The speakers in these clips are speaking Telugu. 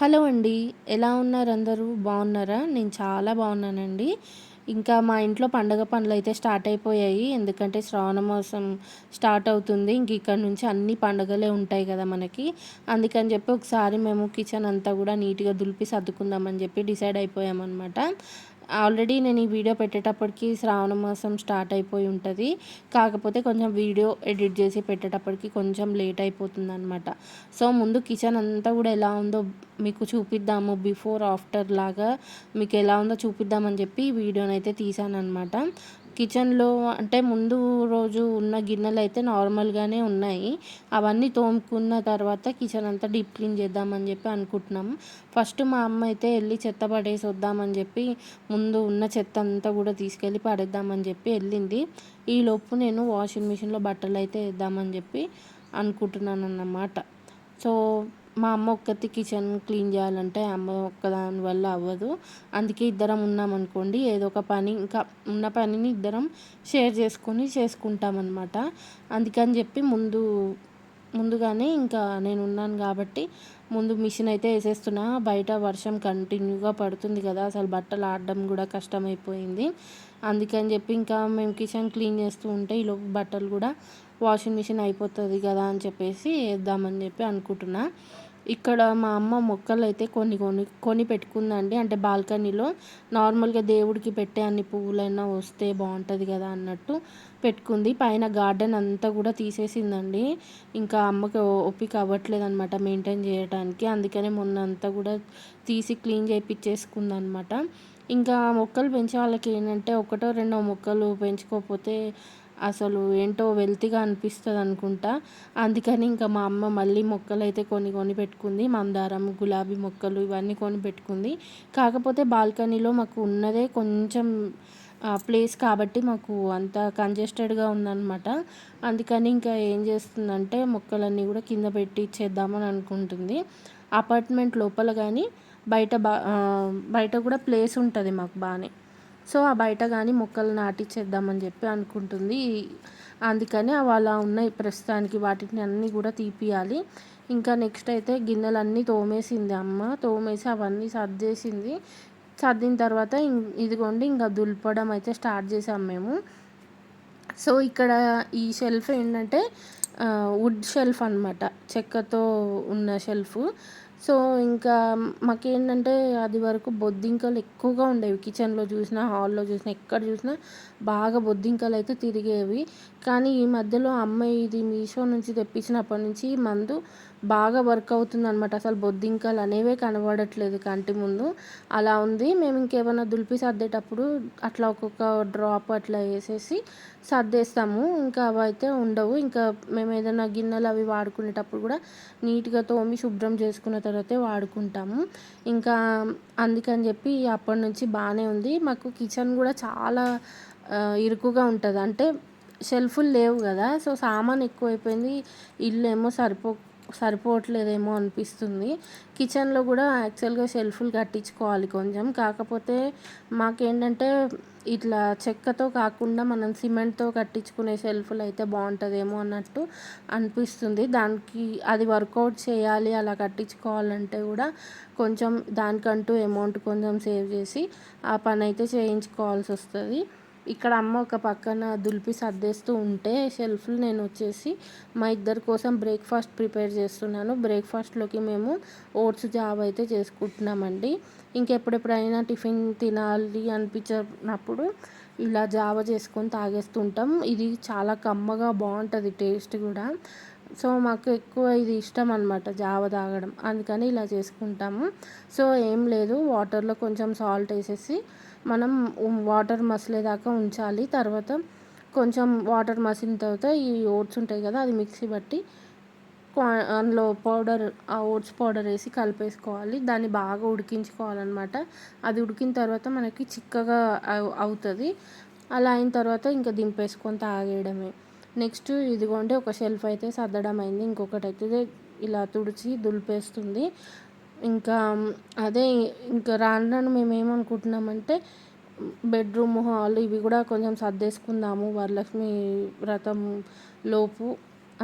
హలో అండి. ఎలా ఉన్నారు అందరూ? బాగున్నారా? నేను చాలా బాగున్నానండి. ఇంకా మా ఇంట్లో పండగ పనులు అయితే స్టార్ట్ అయిపోయాయి. ఎందుకంటే శ్రావణ మాసం స్టార్ట్ అవుతుంది. ఇంక ఇక్కడ నుంచి అన్ని పండగలే ఉంటాయి కదా మనకి. అందుకని చెప్పి ఒకసారి మేము కిచెన్ అంతా కూడా నీట్గా దులిపి సర్దుకుందామని చెప్పి డిసైడ్ అయిపోయామన్నమాట. ఆల్రెడీ నేను ఈ వీడియో పెట్టేటప్పటికి శ్రావణ మాసం స్టార్ట్ అయిపోయి ఉంటుంది. కాకపోతే కొంచెం వీడియో ఎడిట్ చేసి పెట్టేటప్పటికి కొంచెం లేట్ అయిపోతుంది అనమాట సో ముందు కిచెన్ అంతా కూడా ఎలా ఉందో మీకు చూపిద్దాము. బిఫోర్ ఆఫ్టర్ లాగా మీకు ఎలా ఉందో చూపిద్దామని చెప్పి ఈ వీడియోని అయితే తీసాను అనమాట కిచెన్లో అంటే ముందు రోజు ఉన్న గిన్నెలు అయితే నార్మల్గానే ఉన్నాయి. అవన్నీ తోముకున్న తర్వాత కిచెన్ అంతా డీప్ క్లీన్ చేద్దామని చెప్పి అనుకుంటున్నాం. ఫస్ట్ మా అమ్మ అయితే వెళ్ళి చెత్త పడేసి వద్దామని చెప్పి ముందు ఉన్న చెత్త అంతా కూడా తీసుకెళ్ళి పడేద్దామని చెప్పి వెళ్ళింది ఈలోపు నేను వాషింగ్ మిషన్లో బట్టలు అయితే వేద్దామని చెప్పి అనుకుంటున్నాను అన్నమాట సో మా అమ్మ ఒక్కతి కిచెన్ క్లీన్ చేయాలంటే అమ్మ ఒక్కదాని వల్ల అవ్వదు. అందుకే ఇద్దరం ఉన్నామనుకోండి ఏదో ఒక పని ఇంకా ఉన్న పనిని ఇద్దరం షేర్ చేసుకొని చేసుకుంటామన్నమాట. అందుకని చెప్పి ముందు ముందుగానే ఇంకా నేను ఉన్నాను కాబట్టి ముందు మిషన్ అయితే వేసేస్తున్నా. బయట వర్షం కంటిన్యూగా పడుతుంది కదా అసలు బట్టలు ఆడడం కూడా కష్టమైపోయింది. అందుకని చెప్పి ఇంకా మేము కిచెన్ క్లీన్ చేస్తూ ఉంటే ఈలోపు బట్టలు కూడా వాషింగ్ మిషన్ అయిపోతుంది కదా అని చెప్పేసి వేద్దామని చెప్పి అనుకుంటున్నా. ఇక్కడ మా అమ్మ మొక్కలు అయితే కొన్ని కొని కొని పెట్టుకుందండి. అంటే బాల్కనీలో నార్మల్గా దేవుడికి పెట్టే అన్ని పువ్వులైనా వస్తే బాగుంటుంది కదా అన్నట్టు పెట్టుకుంది. పైన గార్డెన్ అంతా కూడా తీసేసిందండి. ఇంకా అమ్మకి ఒప్పిక అవ్వట్లేదు అనమాట మెయింటైన్ చేయడానికి అందుకనే మొన్న అంతా కూడా తీసి క్లీన్ చేయించేసుకుంది అనమాట ఇంకా మొక్కలు పెంచే వాళ్ళకి ఏంటంటే ఒకటో రెండో మొక్కలు పెంచుకోకపోతే అసలు ఏంటో వెల్తిగా అనిపిస్తుంది అనుకుంటా అందుకని ఇంకా మా అమ్మ మళ్ళీ మొక్కలు అయితే కొన్ని కొని పెట్టుకుంది. మందారం గులాబీ మొక్కలు ఇవన్నీ కొని పెట్టుకుంది. కాకపోతే బాల్కనీలో మాకు ఉన్నదే కొంచెం ప్లేస్ కాబట్టి మాకు అంత కంజెస్టెడ్గా ఉందన్నమాట. అందుకని ఇంకా ఏం చేస్తుందంటే మొక్కలన్నీ కూడా కింద పెట్టి ఇచ్చేద్దామని అనుకుంటుంది. అపార్ట్మెంట్ లోపల కానీ బయట బా బయట కూడా ప్లేస్ ఉంటుంది మాకు బాగానే సో ఆ బయట కానీ మొక్కలు నాటించేద్దామని చెప్పి అనుకుంటుంది. అందుకని అవి అలా ఉన్నాయి ప్రస్తుతానికి వాటిని అన్నీ కూడా తీపియాలి. ఇంకా నెక్స్ట్ అయితే గిన్నెలన్నీ తోమేసింది అమ్మ. తోమేసి అవన్నీ సర్దేసింది. సర్దిన తర్వాత ఇదిగోండి ఇంకా దులపడం అయితే స్టార్ట్ చేసాం మేము. సో ఇక్కడ ఈ షెల్ఫ్ ఏంటంటే వుడ్ షెల్ఫ్ అనమాట చెక్కతో ఉన్న షెల్ఫ్ సో ఇంకా మాకేంటంటే అది వరకు బొద్దింకలు ఎక్కువగా ఉండేవి. కిచెన్లో చూసినా హాల్లో చూసినా ఎక్కడ చూసినా బాగా బొద్దింకలు అయితే తిరిగేవి. కానీ ఈ మధ్యలో అమ్మాయి ఇది మీషో నుంచి తెప్పించినప్పటి నుంచి మందు బాగా వర్క్ అవుతుంది అనమాట అసలు బొద్దింకలు అనేవే కనబడట్లేదు కంటి ముందు. అలా ఉంది. మేము ఇంకేమైనా దులిపి సర్దేటప్పుడు అట్లా ఒక్కొక్క డ్రాప్ అట్లా వేసేసి సర్దేస్తాము. ఇంకా అవి అయితే ఉండవు. ఇంకా మేము ఏదైనా గిన్నెలు అవి వాడుకునేటప్పుడు కూడా నీట్గా తోమి శుభ్రం చేసుకున్న తర్వాతే వాడుకుంటాము. ఇంకా అందుకని చెప్పి అప్పటి నుంచి బాగానే ఉంది. మాకు కిచెన్ కూడా చాలా ఇరుకుగా ఉంటుంది. అంటే షెల్ఫులు లేవు కదా. సో సామాన్ ఎక్కువైపోయింది. ఇల్లు ఏమో సరిపో సరిపోవట్లేదేమో అనిపిస్తుంది. కిచెన్లో కూడా యాక్చువల్గా షెల్ఫ్లు కట్టించుకోవాలి కొంచెం. కాకపోతే మాకేంటంటే ఇట్లా చెక్కతో కాకుండా మనం సిమెంట్తో కట్టించుకునే షెల్ఫ్లు అయితే బాగుంటుందేమో అన్నట్టు అనిపిస్తుంది. దానికి అది వర్కౌట్ చేయాలి అలా కట్టించుకోవాలంటే కూడా కొంచెం దానికంటూ అమౌంట్ కొంచెం సేవ్ చేసి ఆ పని అయితే చేయించుకోవాల్సి వస్తుంది ఇక్కడ అమ్మ ఒక పక్కన దులిపి సర్దేస్తూ ఉంటే షెల్ఫ్లు నేను వచ్చేసి మా ఇద్దరి కోసం బ్రేక్ఫాస్ట్ ప్రిపేర్ చేస్తున్నాను. బ్రేక్ఫాస్ట్లోకి మేము ఓట్స్ జాబ్ అయితే చేసుకుంటున్నామండి. ఇంకెప్పుడెప్పుడైనా టిఫిన్ తినాలి అనిపించినప్పుడు ఇలా జావ చేసుకొని తాగేస్తుంటాం. ఇది చాలా కమ్మగా బాగుంటుంది టేస్ట్ కూడా. సో మాకు ఎక్కువ ఇది ఇష్టం అనమాట జావ తాగడం. అందుకని ఇలా చేసుకుంటాము. సో ఏం లేదు వాటర్లో కొంచెం సాల్ట్ వేసేసి మనం వాటర్ మసిలేదాకా ఉంచాలి. తర్వాత కొంచెం వాటర్ మసిలిన తర్వాత ఈ ఓట్స్ ఉంటాయి కదా అది మిక్సీ బట్టి అందులో పౌడర్ ఆ ఓట్స్ పౌడర్ వేసి కలిపేసుకోవాలి. దాన్ని బాగా ఉడికించుకోవాలన్నమాట. అది ఉడికిన తర్వాత మనకి చిక్కగా అవుతుంది. అలా అయిన తర్వాత ఇంకా దింపేసుకొని తాగేయడమే. నెక్స్ట్ ఇదిగోండి ఒక షెల్ఫ్ అయితే సర్దడం అయింది. ఇంకొకటి అయితే ఇలా తుడిచి దులిపేస్తుంది. ఇంకా అదే ఇంకా రాను రాను మేము ఏమనుకుంటున్నామంటే బెడ్రూమ్ హాల్ ఇవి కూడా కొంచెం సర్దేసుకుందాము వరలక్ష్మి వ్రతం లోపు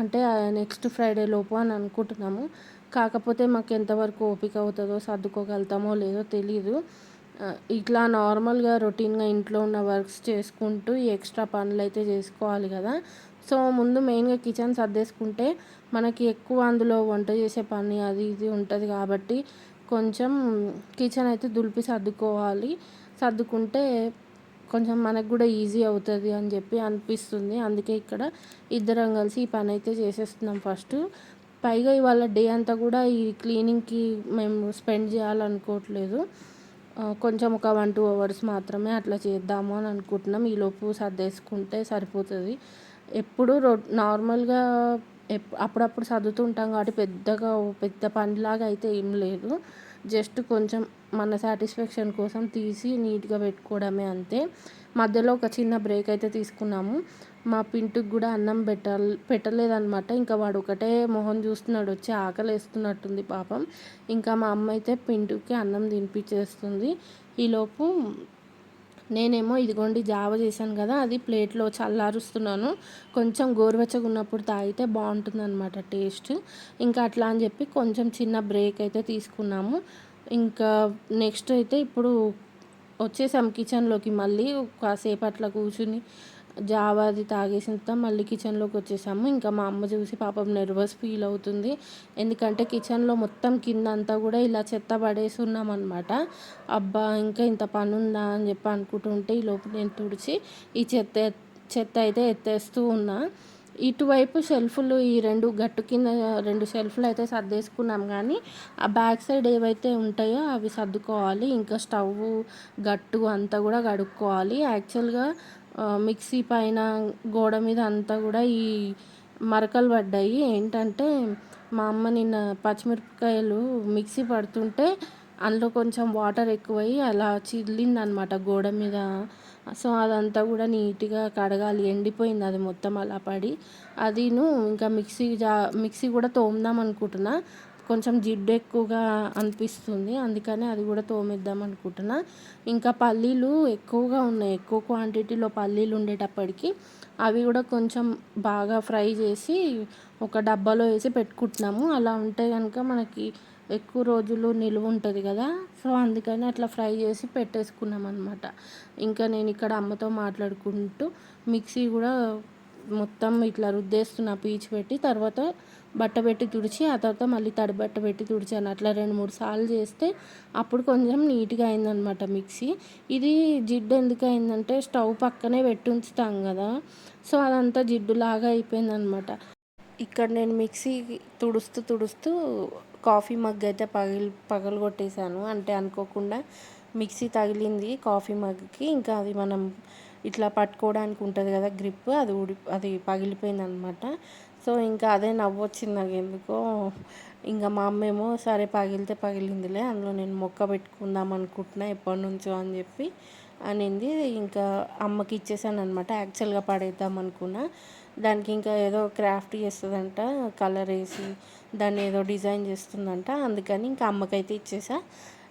అంటే నెక్స్ట్ ఫ్రైడే లోపు అని అనుకుంటున్నాము. కాకపోతే మాకు ఎంతవరకు ఓపిక అవుతుందో సర్దుకోగలుగుతామో లేదో తెలీదు. ఇట్లా నార్మల్గా రొటీన్గా ఇంట్లో ఉన్న వర్క్స్ చేసుకుంటూ ఎక్స్ట్రా పనులు అయితే చేసుకోవాలి కదా. సో ముందు మెయిన్గా కిచెన్ సర్దేసుకుంటే మనకి ఎక్కువ అందులో వంట చేసే పని అది ఇది ఉంటుంది కాబట్టి కొంచెం కిచెన్ అయితే దులిపి సర్దుకోవాలి. సర్దుకుంటే కొంచెం మనకు కూడా ఈజీ అవుతుంది అని చెప్పి అనిపిస్తుంది. అందుకే ఇక్కడ ఇద్దరం కలిసి ఈ పని అయితే చేసేస్తున్నాం ఫస్ట్ పైగా ఇవాళ డే అంతా కూడా ఈ క్లీనింగ్కి మేము స్పెండ్ చేయాలనుకోవట్లేదు. కొంచెం ఒక వన్ టూ అవర్స్ మాత్రమే అట్లా చేద్దాము అని అనుకుంటున్నాం. ఈలోపు సర్దేసుకుంటే సరిపోతుంది. ఎప్పుడు రొ నార్మల్గా ఎప్ అప్పుడప్పుడు సర్దుతుంటాం కాబట్టి పెద్దగా ఓ పెద్ద పనిలాగా అయితే ఏం లేదు. జస్ట్ కొంచెం మన సాటిస్ఫాక్షన్ కోసం తీసి నీట్గా పెట్టుకోవడమే అంతే. మధ్యలో ఒక చిన్న బ్రేక్ అయితే తీసుకున్నాము. మా పింటుకి కూడా అన్నం పెట్టాలి పెట్టలేదనమాట ఇంకా వాడు ఒకటే మొహం చూస్తున్నాడు వచ్చి ఆకలి వేస్తున్నట్టుంది పాపం. ఇంకా మా అమ్మ అయితే పింటుకి అన్నం తినిపించేస్తుంది ఈలోపు నేనేమో ఇదిగోండి జావ చేశాను కదా అది ప్లేట్లో చల్లారుస్తున్నాను. కొంచెం గోరువెచ్చగా ఉన్నప్పుడు తాగితే బాగుంటుంది అనమాట టేస్ట్. ఇంకా అట్లా అని చెప్పి కొంచెం చిన్న బ్రేక్ అయితే తీసుకున్నాము. ఇంకా నెక్స్ట్ అయితే ఇప్పుడు వచ్చేసాం కిచెన్లోకి మళ్ళీ కాసేపు అట్లా కూర్చుని జావ అది తాగేసిన తర్వాత మళ్ళీ కిచెన్లోకి వచ్చేసాము. ఇంకా మా అమ్మ చూసి పాపం నర్వస్ ఫీల్ అవుతుంది. ఎందుకంటే కిచెన్లో మొత్తం కింద అంతా కూడా ఇలా చెత్త పడేసి ఉన్నాం అనమాట అబ్బా ఇంకా ఇంత పని ఉందా అని చెప్పి అనుకుంటుంటే ఈ లోపు నేను తుడిచి ఈ చెత్త చెత్త అయితే ఎత్తేస్తూ ఉన్నా. ఇటువైపు షెల్ఫ్లు ఈ రెండు గట్టు కింద రెండు షెల్ఫ్లు అయితే సర్దేసుకున్నాం కానీ ఆ బ్యాక్ సైడ్ ఏవైతే ఉంటాయో అవి సర్దుకోవాలి. ఇంకా స్టవ్ గట్టు అంతా కూడా కడుక్కోవాలి. యాక్చువల్గా మిక్సీ పైన గోడ మీద అంతా కూడా ఈ మరకలు పడ్డాయి. ఏంటంటే మా అమ్మ నిన్న పచ్చిమిరపకాయలు మిక్సీ పడుతుంటే అందులో కొంచెం వాటర్ ఎక్కువయ్యి అలా చిల్లిందనమాట గోడ మీద. సో అదంతా కూడా నీట్గా కడగాలి. ఎండిపోయింది అది మొత్తం అలా పడి. అదిను ఇంకా మిక్సీ జా మిక్సీ కూడా తోముదాం అనుకుంటున్నా. కొంచెం జిడ్డు ఎక్కువగా అనిపిస్తుంది. అందుకని అది కూడా తోమిద్దాం అనుకుంటున్నా. ఇంకా పల్లీలు ఎక్కువగా ఉన్నాయి. ఎక్కువ క్వాంటిటీలో పల్లీలు ఉండేటప్పటికి అవి కూడా కొంచెం బాగా ఫ్రై చేసి ఒక డబ్బాలో వేసి పెట్టుకుంటున్నాము. అలా ఉంటే కనుక మనకి ఎక్కువ రోజులు నిలువ ఉంటుంది కదా. సో అందుకని అట్లా ఫ్రై చేసి పెట్టేసుకున్నాం అనమాట ఇంకా నేను ఇక్కడ అమ్మతో మాట్లాడుకుంటూ మిక్సీ కూడా మొత్తం ఇట్లా రుద్దేస్తున్న పీచు పెట్టి. తర్వాత బట్ట పెట్టి తుడిచి ఆ తర్వాత మళ్ళీ తడి బట్ట పెట్టి తుడిచాను. అట్లా రెండు మూడు సార్లు చేస్తే అప్పుడు కొంచెం నీట్గా అయిందనమాట మిక్సీ. ఇది జిడ్డు ఎందుకు అయిందంటే స్టవ్ పక్కనే పెట్టి ఉంచుతాం కదా. సో అదంతా జిడ్డులాగా అయిపోయిందనమాట ఇక్కడ నేను మిక్సీ తుడుస్తూ తుడుస్తూ కాఫీ మగ్ అయితే పగిలి పగలగొట్టేశాను. అంటే అనుకోకుండా మిక్సీ తగిలింది కాఫీ మగ్కి. ఇంకా అది మనం ఇట్లా పట్టుకోవడానికి ఉంటుంది కదా గ్రిప్ అది ఊడి అది పగిలిపోయింది అనమాట సో ఇంకా అదే నవ్వు వచ్చింది నాకు ఎందుకో. ఇంకా మా అమ్మ ఏమో సరే పగిలితే పగిలిందిలే అందులో నేను మొక్క పెట్టుకుందాం అనుకుంటున్నా ఎప్పటి నుంచో అని చెప్పి అనింది. ఇంకా అమ్మకి ఇచ్చేసాను అనమాట యాక్చువల్గా పడేద్దాం అనుకున్నా. దానికి ఇంకా ఏదో క్రాఫ్ట్ చేస్తుందంట కలర్ వేసి దాన్ని ఏదో డిజైన్ చేస్తుందంట. అందుకని ఇంకా అమ్మకైతే ఇచ్చేసా.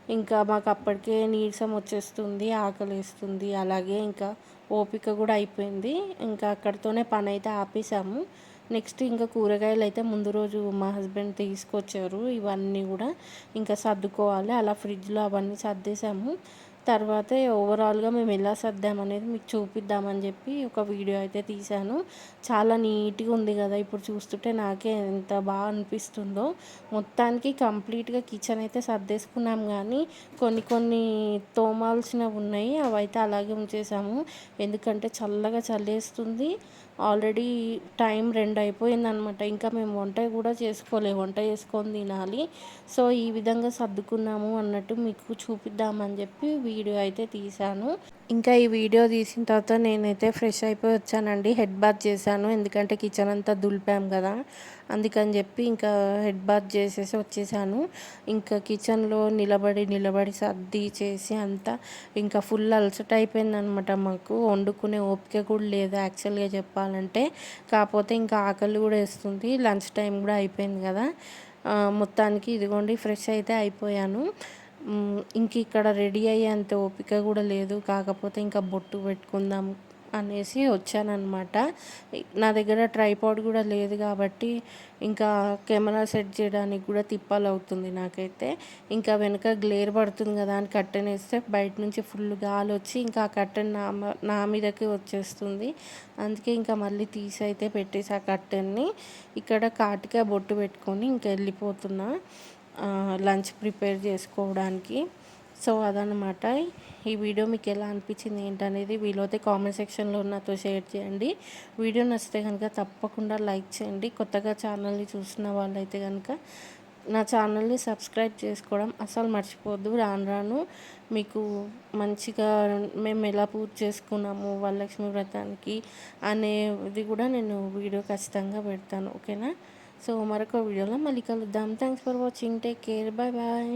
ఇంకా మాకు అప్పటికే నీరసం వచ్చేస్తుంది ఆకలి వేస్తుంది అలాగే ఇంకా ఓపిక కూడా అయిపోయింది. ఇంకా అక్కడితోనే పని అయితే ఆపేసాము నెక్స్ట్ ఇంకా కూరగాయలు అయితే ముందు రోజు మా హస్బెండ్ తీసుకొచ్చారు. ఇవన్నీ కూడా ఇంకా సర్దుకోవాలి. అలా ఫ్రిడ్జ్లో అవన్నీ సర్దేశాము. తర్వాత ఓవరాల్గా మేము ఎలా సర్దాం అనేది మీకు చూపిద్దామని చెప్పి ఒక వీడియో అయితే తీశాను. చాలా నీట్గా ఉంది కదా ఇప్పుడు చూస్తుంటే నాకే ఎంత బాగా అనిపిస్తుందో. మొత్తానికి కంప్లీట్గా కిచెన్ అయితే సర్దేసుకున్నాం కానీ కొన్ని కొన్ని తోమాల్సినవి ఉన్నాయి. అవి అయితే అలాగే ఉంచేసాము. ఎందుకంటే చల్లగా చల్లేస్తుంది. ఆల్రెడీ టైం రెండు అయిపోయింది అనమాట ఇంకా మేము వంట కూడా చేసుకోలేదు వంట చేసుకొని తినాలి. సో ఈ విధంగా సర్దుకున్నాము అన్నట్టు మీకు చూపిద్దామని చెప్పి వీడియో అయితే తీశాను. ఇంకా ఈ వీడియో తీసిన తర్వాత నేనైతే ఫ్రెష్ అయిపోయి వచ్చానండి. హెడ్ బాత్ చేశాను. ఎందుకంటే కిచెన్ అంతా దులిపాం కదా. అందుకని చెప్పి ఇంకా హెడ్ బాత్ చేసేసి వచ్చేసాను. ఇంకా కిచెన్లో నిలబడి నిలబడి సర్ది చేసి అంతా ఇంకా ఫుల్ అలసట అయిపోయింది అనమాట మాకు. వండుకునే ఓపిక కూడా లేదు యాక్చువల్గా చెప్పాలంటే. కాకపోతే ఇంకా ఆకలి కూడా వేస్తుంది. లంచ్ టైం కూడా అయిపోయింది కదా. మొత్తానికి ఇదిగోండి ఫ్రెష్ అయితే అయిపోయాను. ఇంక ఇక్కడ రెడీ అయ్యేంత ఓపిక కూడా లేదు. కాకపోతే ఇంకా బొట్టు పెట్టుకుందాం అనేసి వచ్చానమాట నా దగ్గర ట్రైపాడ్ కూడా లేదు కాబట్టి ఇంకా కెమెరా సెట్ చేయడానికి కూడా తిప్పాలి అవుతుంది నాకైతే. ఇంకా వెనక గ్లేర్ పడుతుంది కదా అని కట్టెన్ వేస్తే బయట నుంచి ఫుల్ గాలి వచ్చి ఇంకా ఆ కట్టెన్ నా నా మీదకి వచ్చేస్తుంది. అందుకే ఇంకా మళ్ళీ తీసి అయితే పెట్టేసి ఆ కట్టెన్ని ఇక్కడ కాటిగా బొట్టు పెట్టుకొని ఇంకా వెళ్ళిపోతున్నా. లంచ్ ప్రిపేర్ చేసుకోవడానికి. సో అదనమాట ఈ వీడియో మీకు ఎలా అనిపించింది ఏంటనేది వీలైతే కామెంట్ సెక్షన్లో నాతో షేర్ చేయండి. వీడియో నచ్చితే కనుక తప్పకుండా లైక్ చేయండి. కొత్తగా ఛానల్ని చూసిన వాళ్ళైతే కనుక నా ఛానల్ని సబ్స్క్రైబ్ చేసుకోవడం అసలు మర్చిపోద్దు రాను రాను మీకు మంచిగా మేము ఎలా పూజ చేసుకున్నాము వరలక్ష్మి వ్రతానికి అనేది కూడా నేను వీడియో ఖచ్చితంగా పెడతాను. ఓకేనా? సో మరొక వీడియోలో మళ్ళీ కలుద్దాం thanks for watching take care bye bye